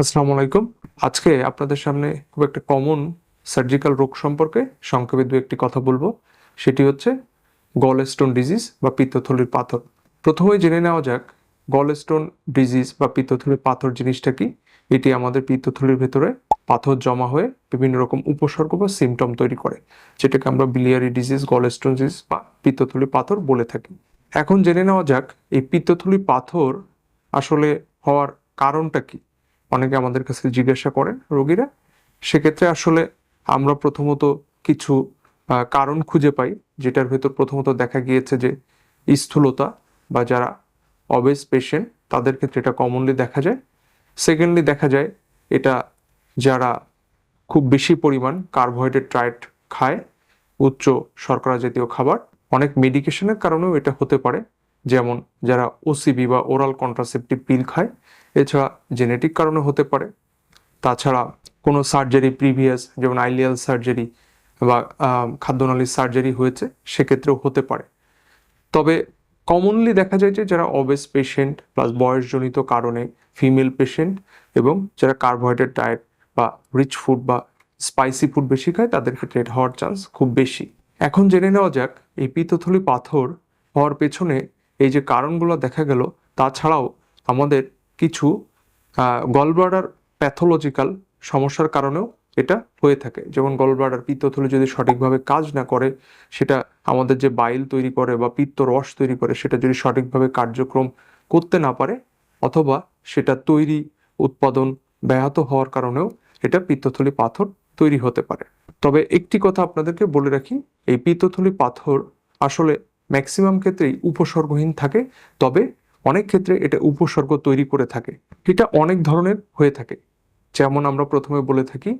আসসালামু আলাইকুম। আজকে আপনাদের সামনে খুব একটা কমন সার্জিক্যাল রোগ সম্পর্কে সংক্ষেপে দু একটি কথা বলব। সেটি হচ্ছে গল স্টোন ডিজিজ বা পিত্তথলির পাথর। প্রথমে জেনে নেওয়া যাক গল স্টোন ডিজিজ বা পিত্তথলির পাথর জিনিসটা কি? এটি আমাদের পিত্তথলির ভেতরে পাথর জমা হয়ে বিভিন্ন রকম উপসর্গ বা সিমটম তৈরি করে, যেটাকে আমরা biliary disease gallstone disease বা পিত্তথলি পাথর বলে থাকি। এখন জেনে নেওয়া যাক, এই পিত্তথলি পাথর আসলে হওয়ার কারণটা কি? অনেকে আমাদের কাছে জিজ্ঞাসা করেন রোগীরা, সেক্ষেত্রে আসলে আমরা প্রথমত কিছু কারণ খুঁজে পাই, যেটার ভেতর প্রথমত দেখা গিয়েছে যে স্থূলতা বা যারা অবেস পেশেন্ট তাদের ক্ষেত্রে এটা কমনলি দেখা যায়। সেকেন্ডলি দেখা যায় এটা যারা খুব বেশি পরিমাণ কার্বোহাইড্রেট ডায়েট খায়, উচ্চ শর্করা জাতীয় খাবার, অনেক মেডিকেশনের কারণেও এটা হতে পারে। যেমন যারা ওসিবি বা ওরাল কন্ট্রাসেপটিভ পিল খায় এছাড়া জেনেটিক কারণে হতে পারে। তাছাড়া কোনো সার্জারি প্রিভিয়াস যেমন আইলিয়াল সার্জারি বা খাদ্যনালীর সার্জারি হয়েছে, সেক্ষেত্রেও হতে পারে। তবে কমনলি দেখা যায় যে, যারা অবেস পেশেন্ট প্লাস বয়সজনিত কারণে ফিমেল পেশেন্ট এবং যারা কার্বোহাইড্রেট ডায়েট বা রিচ ফুড বা স্পাইসি ফুড বেশি খায়, তাদের ক্ষেত্রে হওয়ার চান্স খুব বেশি। এখন জেনে নেওয়া যাক, এই পিত্তথলি পাথর হওয়ার পেছনে এই যে কারণগুলো দেখা গেল, তাছাড়াও আমাদের কিছু গলব্লাডার প্যাথোলজিক্যাল সমস্যার কারণেও এটা হয়ে থাকে। যেমন গলব্লাডার পিত্তথলি যদি সঠিকভাবে কাজ না করে, সেটা আমাদের যে বাইল তৈরি করে বা পিত্ত রস তৈরি করে, সেটা যদি সঠিকভাবে কার্যক্রম করতে না পারে, অথবা সেটা তৈরি উৎপাদন ব্যাহত হওয়ার কারণেও এটা পিত্তথলি পাথর তৈরি হতে পারে। তবে একটি কথা আপনাদেরকে বলে রাখি, এই পিত্তথলি পাথর আসলে ম্যাক্সিমাম ক্ষেত্রেই উপসর্গহীন থাকে, তবে অনেক ক্ষেত্রে এটা উপসর্গ তৈরি করে থাকে। এটা অনেক ধরনের হয়ে থাকে। যেমন আমরা প্রথমে বলে থাকি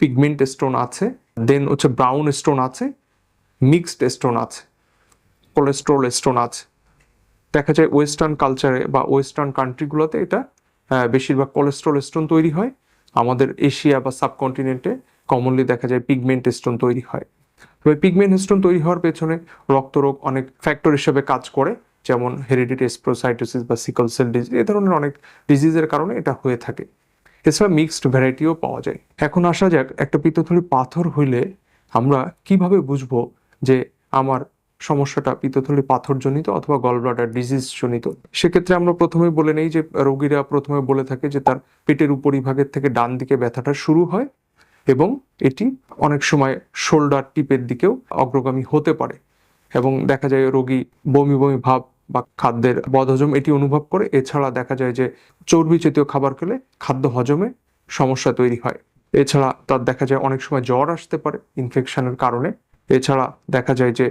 পিগমেন্ট স্টোন আছে দেন হচ্ছে ব্রাউন স্টোন আছে মিক্সড স্টোন আছে কোলেস্ট্রল স্টোন আছে। দেখা যায় ওয়েস্টার্ন কালচারে বা ওয়েস্টার্ন কান্ট্রিগুলোতে এটা বেশিরভাগ কোলেস্ট্রল স্টোন তৈরি হয়। আমাদের এশিয়া বা সাবকন্টিনেন্টে কমনলি দেখা যায় পিগমেন্ট স্টোন তৈরি হয়। তবে পিগমেন্ট স্টোন তৈরি হওয়ার পেছনে রক্তরোগ অনেক ফ্যাক্টর হিসেবে কাজ করে। যেমন হেরিডিটি স্প্রোসাইটোসিস বা সিকল সেল ডিজিজ এই ধরনের অনেক ডিজিজের কারণে এটা হয়ে থাকে। এছাড়া মিক্সড ভ্যারাইটিও পাওয়া যায়। এখন আসা যাক, একটা পিত্তথলি পাথর হইলে আমরা কীভাবে বুঝব যে আমার সমস্যাটা পিত্তথলি পাথরজনিত অথবা গলব্লাডার ডিজিজ জনিত সেক্ষেত্রে আমরা প্রথমে বলে নেই যে, রোগীরা প্রথমে বলে থাকে যে, তার পেটের উপরিভাগের থেকে ডান দিকে ব্যথাটা শুরু হয় এবং এটি অনেক সময় শোল্ডার টিপের দিকেও অগ্রগামী হতে পারে। এবং দেখা যায় রোগী বমি বমি ভাব বা খাদ্যের বদহজম এটি অনুভব করে। এছাড়া দেখা যায় যে চর্বি জাতীয় খাবার খেলে খাদ্য হজমে সমস্যা তৈরি হয়। এছাড়া তার দেখা যায় অনেক সময় জ্বর আসতে পারে ইনফেকশনের কারণে। এছাড়া দেখা যায় যে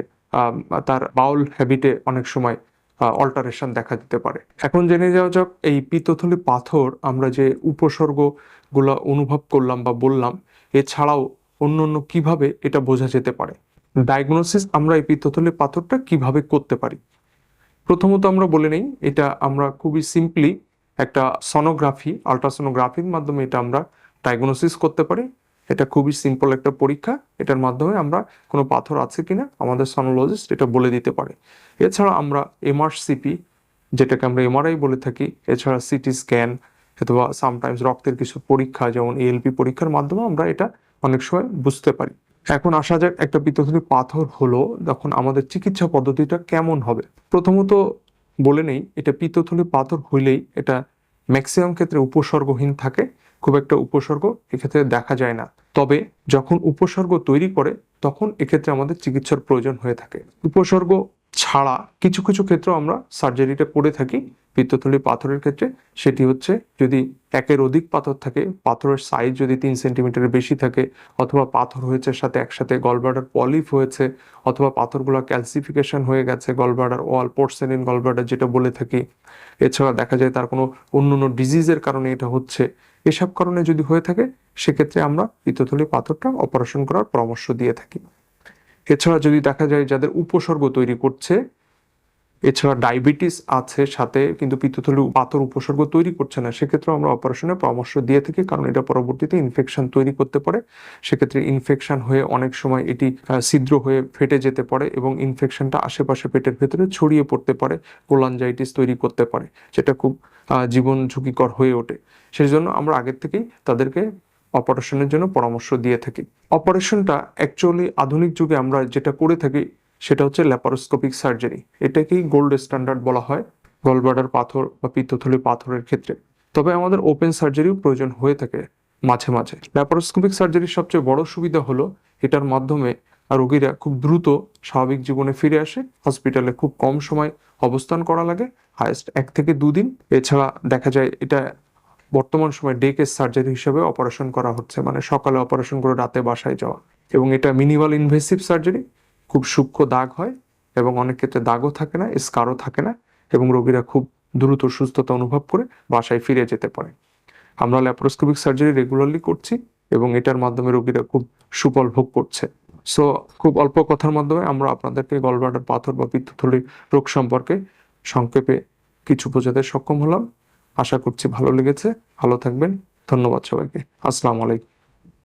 তার বাউল হ্যাবিটে অনেক সময় অল্টারেশন দেখা দিতে পারে। এখন জেনে যাওয়া যাক, এই পিত্তথলি পাথর আমরা যে উপসর্গগুলো অনুভব করলাম বা বললাম, এছাড়াও অন্য অন্য কীভাবে এটা বোঝা যেতে পারে? ডায়াগনোসিস আমরা এই পিত্তথলি পাথরটা কীভাবে করতে পারি? প্রথমত আমরা বলে নেই, এটা আমরা খুবই সিম্পলি একটা সনোগ্রাফি আলট্রাসোনোগ্রাফির মাধ্যমে এটা আমরা ডায়াগনোসিস করতে পারি। এটা খুবই সিম্পল একটা পরীক্ষা, এটার মাধ্যমে আমরা কোনো পাথর আছে কিনা আমাদের সনোলজিস্ট এটা বলে দিতে পারে। এছাড়া আমরা এমআরসিপি যেটাকে আমরা এমআরআই বলে থাকি, এছাড়া সিটি স্ক্যান অথবা সামটাইমস রক্তের কিছু পরীক্ষা, যেমন এএলপি পরীক্ষার মাধ্যমে আমরা এটা অনেক সময় বুঝতে পারি। এখন আসা যাক, একটা পিত্তথলি পাথর হলো, তখন আমাদের চিকিৎসা পদ্ধতিটা কেমন হবে? প্রথমত বলে নেই, এটা পিত্তথলি পাথর হইলেই এটা ম্যাক্সিমাম ক্ষেত্রে উপসর্গহীন থাকে, খুব একটা উপসর্গ এক্ষেত্রে দেখা যায় না। তবে যখন উপসর্গ তৈরি করে, তখন এক্ষেত্রে আমাদের চিকিৎসার প্রয়োজন হয়ে থাকে। উপসর্গ ছাড়া কিছু কিছু ক্ষেত্রে আমরা সার্জারিটা করে থাকি, পিত্তথলি পাথরের ক্ষেত্রে। সেটি হচ্ছে যদি একের অধিক পাথর থাকে, পাথরের সাইজ যদি তিন সেন্টিমিটারের বেশি থাকে, অথবা পাথর হয়েছে সাথে একসাথে গলব্লাডার পলিপ হয়েছে, অথবা পাথরগুলো ক্যালসিফিকেশন হয়ে গেছে গলব্লাডার ওয়াল পোর্সেলিন গলব্লাডার যেটা বলে থাকি। এছাড়া দেখা যায় তার কোনো অন্য অন্য ডিজিজের কারণে এটা হচ্ছে। এসব কারণে যদি হয়ে থাকে, সেক্ষেত্রে আমরা পিত্তথলি পাথরটা অপারেশন করার পরামর্শ দিয়ে থাকি। এছাড়া যদি দেখা যায় যাদের উপসর্গ তৈরি করছে, এছাড়া ডায়াবেটিস আছে সাথে, কিন্তু পিত্তথলি পাথর উপসর্গ তৈরি করছে না সেক্ষেত্রে আমরা অপারেশনের পরামর্শ দিয়ে থাকি, কারণ এটা পরবর্তীতে ইনফেকশন তৈরি করতে পারে। সেক্ষেত্রে ইনফেকশন হয়ে অনেক সময় এটি ছিদ্র হয়ে ফেটে যেতে পারে এবং ইনফেকশনটা আশেপাশে পেটের ভেতরে ছড়িয়ে পড়তে পারে কোলানজাইটিস তৈরি করতে পারে, যেটা খুব জীবন ঝুঁকিকর হয়ে ওঠে। সেই জন্য আমরা আগের থেকেই তাদেরকে অপারেশনের জন্য পরামর্শ দিয়ে থাকি। অপারেশনটা অ্যাকচুয়ালি আধুনিক যুগে আমরা যেটা করে থাকি, সেটা হচ্ছে ল্যাপারোস্কোপিক সার্জারি এটাকেই গোল্ড স্ট্যান্ডার্ড বলা হয় গলব্লাডার পাথর বা পিত্তথলি পাথরের ক্ষেত্রে। তবে আমাদের ওপেন সার্জারিও প্রয়োজন হয়ে থাকে মাঝে মাঝে। ল্যাপারোস্কোপিক সার্জারির সবচেয়ে বড় সুবিধা হলো, এটার মাধ্যমে রোগীরা খুব দ্রুত স্বাভাবিক জীবনে ফিরে আসে হসপিটালে খুব কম সময় অবস্থান করা লাগে হায়েস্ট এক থেকে দুদিন। এছাড়া দেখা যায় এটা বর্তমান সময় ডে কেস সার্জারি হিসেবে অপারেশন করা হচ্ছে। মানে সকালে অপারেশন করে রাতে বাসায় যাওয়া। এবং এটা মিনিমাল ইনভেসিভ সার্জারি খুব সূক্ষ্ম দাগ হয় এবং অনেক ক্ষেত্রে দাগও থাকে না স্কারও থাকে না এবং রোগীরা খুব দ্রুত সুস্থতা অনুভব করে বাসায় ফিরে যেতে পারে। আমরা ল্যাপারোস্কোপিক সার্জারি রেগুলারলি করছি এবং এটার মাধ্যমে রোগীরা খুব সুফল ভোগ করছে। সো খুব অল্প কথার মাধ্যমে আমরা আপনাদেরকে গলব্লাডার পাথর বা পিত্তথলির রোগ সম্পর্কে সংক্ষেপে কিছু বোঝাতে সক্ষম হলাম। আশা করছি ভালো লেগেছে। ভালো থাকবেন। ধন্যবাদ সবাইকে। আসসালামু আলাইকুম।